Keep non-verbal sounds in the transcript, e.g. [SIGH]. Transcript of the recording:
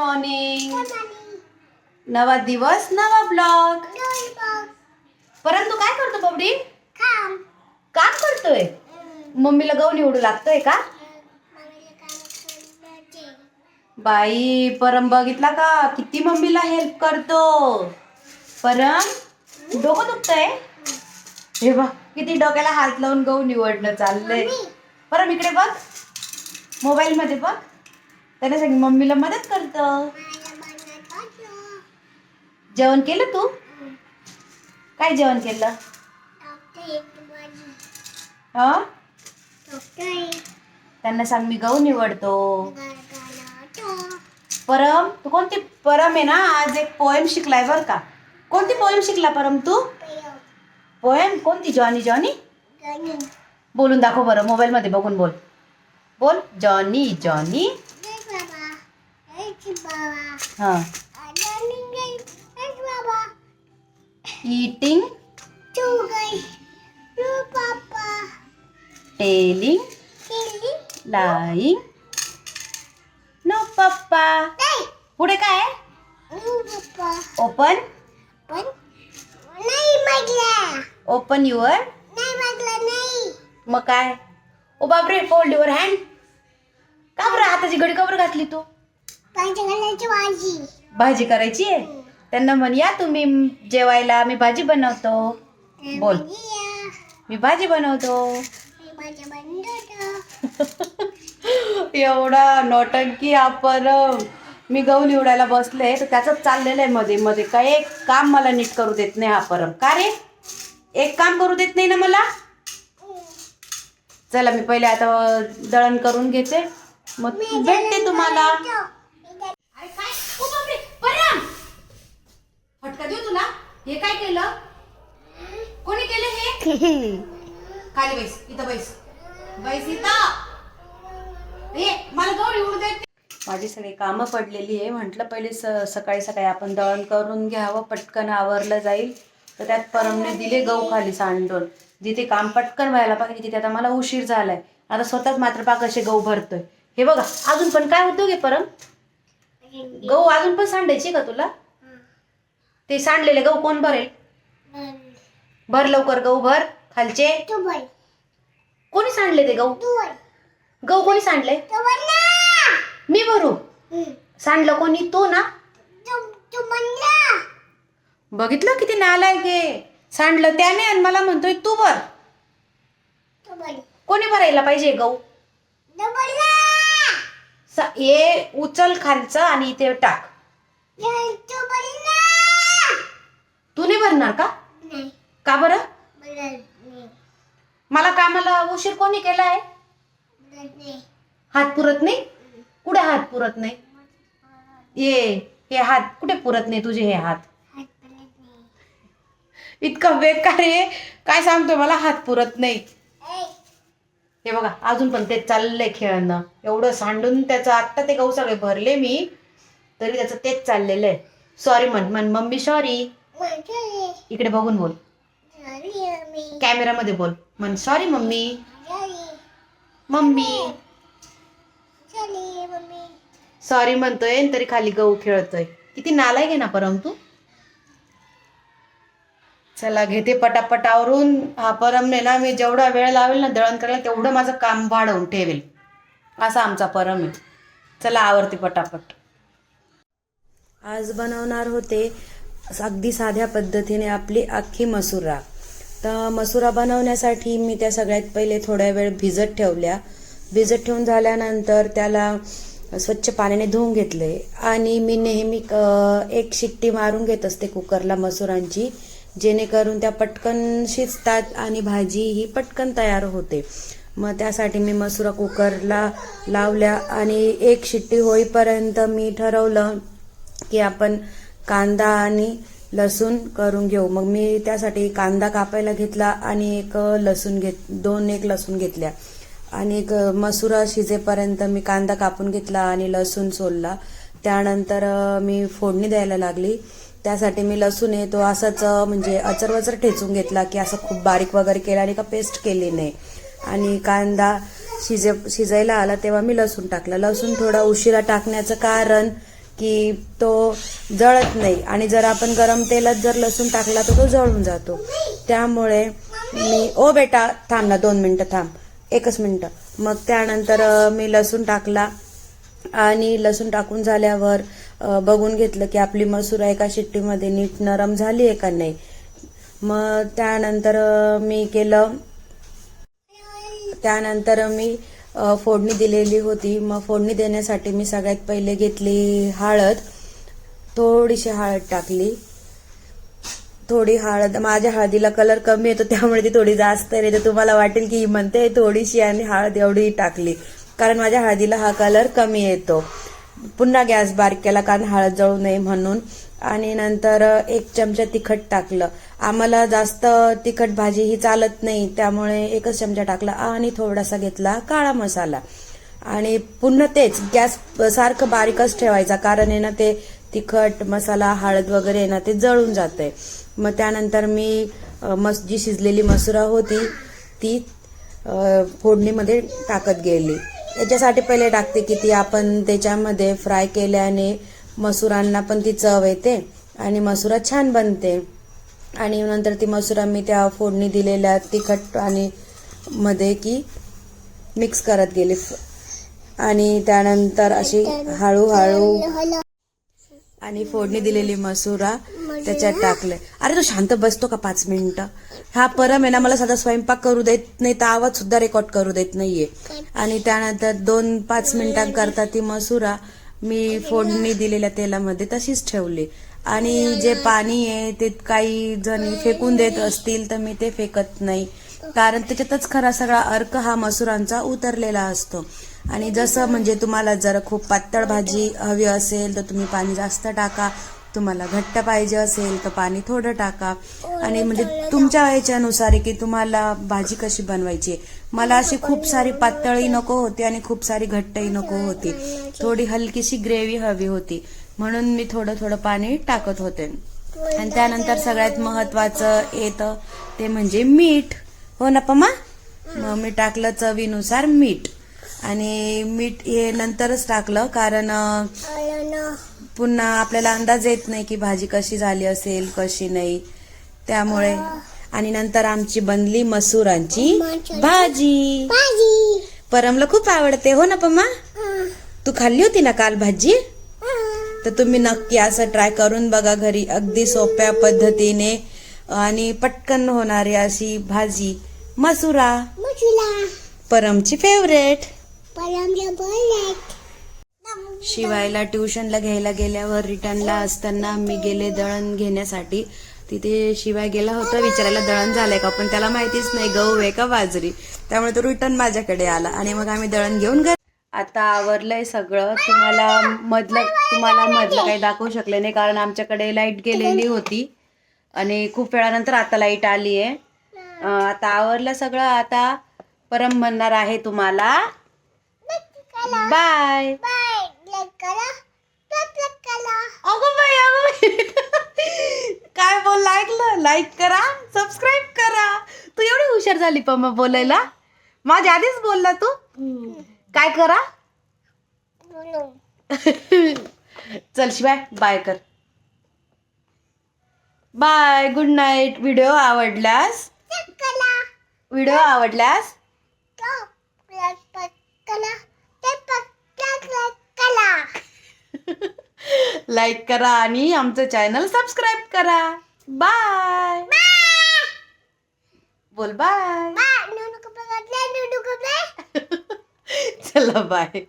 Morning नवा दिवस नवा ब्लॉग परंतु काय करतो बबडी? काम. करतोय? मम्मीला गहू निवडू लागतोय का? बाई परम बघितला का? किती मम्मीला हेल्प करतो. परम डोकं दुखतंय? हे बघ किती डोक्याला हात लावून गहू निवडणं चाललंय. परम इकडे बघ. मोबाईल मध्ये बघ. त्याच्यासाठी सांग मम्मीला मदत करतं. जेवण केलं तू? काय जेवण केलं? हा? त्यांना सांग मी गहू निवडतो. परम तू कोणती परम आहे ना आज एक पोएम शिकलाय बर का. कोणती पोएम शिकला परम तू? पोएम कोणती? जॉनी जॉनी बोलून दाखव बरं मोबाईल मध्ये बघून बोल. बोल. जॉनी जॉनी हा. टेलिंग लाईंग नो पप्पा पुढे काय? ओपन ओपन युअर मग काय? ओ बापरे फोल्ड युअर हँड का बरं हाताची घडी कवर घातली तू? भाजी करायची? आहे त्यांना म्हण या तुम्ही जेवायला मी भाजी बनवतो. बोल. मी भाजी बनवतो. [LAUGHS] एवढा नौटंकी आपण मी गहू निवडायला बसले तर त्याचंच चाललेलं आहे मध्ये मध्ये. काय एक काम मला नीट करू देत नाही हा परम का रे? एक काम करू देत नाही ना मला? चला मी पहिले आता दळण करून घेते. मग भेटते तुम्हाला अरे काय ओ बापरे परम फटका देऊ तुला हे काय केलं? कोणी केलं हे? [LAUGHS] खाली बैस इथं बैस. बैस इथं. हे मला देत माझी सगळी कामं पडलेली आहे. म्हटलं पहिले स सकाळी सकाळी आपण दळण करून घ्यावं पटकन आवरलं जाईल. तर त्यात परमने दिले गहू खाली सांडून. जिथे काम पटकन व्हायला पाहिजे तिथे आता मला उशीर झालाय. आता स्वतःच मात्र पाक असे गहू भरतोय. हे बघा अजून पण काय उद्योग आहे परम? गहू अजून पण सांडायची का तुला? ते सांडलेले गहू कोण भरेल? भर लवकर गहू भर खालचे. कोणी सांडले ते गहू? गहू कोणी सांडले? मी भरू. सांडलं कोणी? तू ना? बघितलं किती नालायक आहे. सांडलं त्याने आणि मला म्हणतोय तू भर. कोणी भरायला पाहिजे गहू? हे उचल खालचं आणि इथे टाक. तू नाही भरणार का? का बरं? मला कामाला उशीर कोणी केलाय हात पुरत नाही? कुठे हात पुरत नाही? ये हे हात कुठे पुरत नाही तुझे हे हात? इतकं बेकार आहे. काय सांगतोय मला? हात पुरत नाही. हे बघा अजून पण ते चाललंय खेळणं. एवढं सांडून त्याचं आत्ता ते गहू सगळे भरले मी तरी त्याचं तेच चाललेलं आहे. सॉरी म्हण म्हण मम्मी सॉरी इकडे बघून बोल. कॅमेरामध्ये बोल. म्हण सॉरी मम्मी. मम्मी. सॉरी म्हणतोय तरी खाली गहू खेळतोय. किती नालायक आहे ना परम तू? चला घेते पटापट आवरून. हा परमने ना मी जेवढा वेळ लावेल ना दळण करायला तेवढं माझं काम वाढवून ठेवेल. असा आमचा परम आहे. चला आवरते पटापट. आज बनवणार होते अगदी साध्या पद्धतीने आपली अख्खी मसुरा तर मसुरा बनवण्यासाठी मी त्या सगळ्यात पहिले थोड्या वेळ भिजत ठेवल्या. भिजत ठेवून झाल्यानंतर त्याला स्वच्छ पाण्याने धुवून घेतले. आणि मी नेहमी एक शिट्टी मारून घेत असते कुकरला मसुरांची जेणेकरून त्या पटकन शिजतात आणि भाजी ही पटकन तयार होते. मग त्यासाठी मी मसुरा कुकरला लावल्या आणि एक शिट्टी होईपर्यंत मी ठरवलं की आपण कांदा आणि लसूण करून घेऊ. मग मी त्यासाठी कांदा कापायला घेतला आणि एक लसूण घेत दोन एक लसूण घेतल्या. आणि एक मसुरा शिजेपर्यंत मी कांदा कापून घेतला आणि लसूण सोलला. त्यानंतर मी फोडणी द्यायला लागली. त्यासाठी मी लसूण आहे तो असाच म्हणजे अचरवचर ठेचून घेतला की असं खूप बारीक वगैरे केला आणि का पेस्ट केली नाही. आणि कांदा शिजे शिजायला आला तेव्हा मी लसूण टाकला. लसूण थोडा उशिरा टाकण्याचं कारण की तो जळत नाही. आणि जर आपण गरम तेलात जर लसूण टाकला तर तो जळून जातो. त्यामुळे मी ओ बेटा थांब ना दोन मिनटं थांब. एकच मिनटं. मग त्यानंतर मी लसूण टाकला. आणि लसूण टाकून झाल्यावर बघून घेतलं की आपली मसूर एका शिट्टीमध्ये नीट नरम झाली आहे का नाही. मग त्यानंतर मी केलं. त्यानंतर मी फोडणी दिलेली होती. मग फोडणी देण्यासाठी मी सगळ्यात पहिले घेतली हळद. थोडीशी हळद टाकली. थोडी हळद माझ्या हळदीला कलर कमी येतो त्यामुळे ती थोडी जास्त आहे तर तुम्हाला वाटेल की ही म्हणते थोडीशी आणि हळद एवढी टाकली. कारण माझ्या हळदीला हा कलर कमी येतो. पुन्हा गॅस बारीक केला कारण हळद जळू नये म्हणून. आणि नंतर एक चमचा तिखट टाकलं. आम्हाला जास्त तिखट भाजी ही चालत नाही त्यामुळे एकच चमचा टाकला आणि थोडासा घेतला काळा मसाला. आणि पुन्हा तेच गॅस सारखं बारीकच ठेवायचा कारण आहे ना ते तिखट मसाला हळद वगैरे आहे ना ते जळून जाते मग त्यानंतर मी मस जी शिजलेली मसुरा होती ती फोडणीमध्ये टाकत गेली. याच्यासाठी पहिले टाकते की ती आपण त्याच्यामध्ये फ्राय केल्याने मसुरांना पण ती चव येते आणि मसुरा छान बनते. आणि नंतर ती मसुरा मी त्या फोडणी दिलेल्या तिखट आणि मध्ये की मिक्स करत गेली. आणि त्यानंतर अशी हळूहळू आणि फोडणी दिलेली मसुरा त्याच्यात टाकले. अरे तो शांत बसतो का पाच मिनिटं? हा परम आहे ना मला साधा स्वयंपाक करू देत नाही तर आवाज सुद्धा रेकॉर्ड करू देत नाहीये. आणि त्यानंतर दोन पाच मिनिटांकरता ती मसुरा मी फोडणी दिलेल्या तेलामध्ये तशीच ठेवली. आणि जे पाणी आहे ते काही जण फेकून देत असतील तर मी ते फेकत नाही. कारण त्याच्यातच खरा सगळा अर्क हा मसुरांचा उतरलेला असतो. आणि जसं म्हणजे तुम्हाला जर खूप पातळ भाजी हवी असेल तर तुम्ही पाणी जास्त टाका. तुम्हाला घट्ट पाहिजे असेल तर पाणी थोडं टाका. आणि म्हणजे तुमच्या ह्याच्यानुसार आहे की तुम्हाला भाजी कशी बनवायची. मला अशी खूप सारी पातळही नको होती आणि खूप सारी घट्टही नको होती. थोडी हलकीशी ग्रेव्ही हवी होती. म्हणून मी थोडं थोडं पाणी टाकत होते. आणि त्यानंतर सगळ्यात महत्वाचं येतं ते म्हणजे मीठ. हो ना पमा? मग मी टाकलं चवीनुसार मीठ. आणि मीठ हे नंतरच टाकलं कारण पुन्हा आपल्याला अंदाज येत नाही की भाजी कशी झाली असेल कशी नाही. त्यामुळे आणि नंतर आमची बनली मसुरांची भाजी. परमला खूप आवडते हो ना पम्मा? तू खाल्ली होती ना काल भाजी? तर तुम्ही नक्की असं ट्राय करून बघा घरी अगदी सोप्या पद्धतीने आणि पटकन होणारी अशी भाजी. मसुरा. परमची फेवरेट शिवायला ट्युशनला घ्यायला गेल्यावर रिटर्नला असताना मी गेले दळण घेण्यासाठी. तिथे शिवाय गेला होता विचारायला दळण झालंय का? पण त्याला माहितीच नाही गहू आहे का बाजरी? त्यामुळे तो रिटर्न माझ्याकडे आला आणि मग आम्ही दळण घेऊन घरी आता आवरलंय सगळं. तुम्हाला मधलं तुम्हाला मधलं काही दाखवू शकले नाही कारण आमच्याकडे लाइट गेलेली होती. आणि खूप वेळानंतर आता लाइट आली आहे आता आवरलं सगळं. आता परम म्हणणार आहे तुम्हाला. बाय अगं बाई अगं बाई. काय बोल ऐकलं? लाईक करा सबस्क्राईब करा. तू एवढी हुशार झाली पम्मा बोलायला. माझ्या आधीच बोलला तू. काय करा? चल शिवाय बाय कर. बाय गुड नाईट व्हिडिओ आवडल्यास व्हिडिओ आवडल्यास लाईक करा आणि आमचं चॅनल सबस्क्राईब करा. बाय. बोल बाय. [LAUGHS] चला बाय.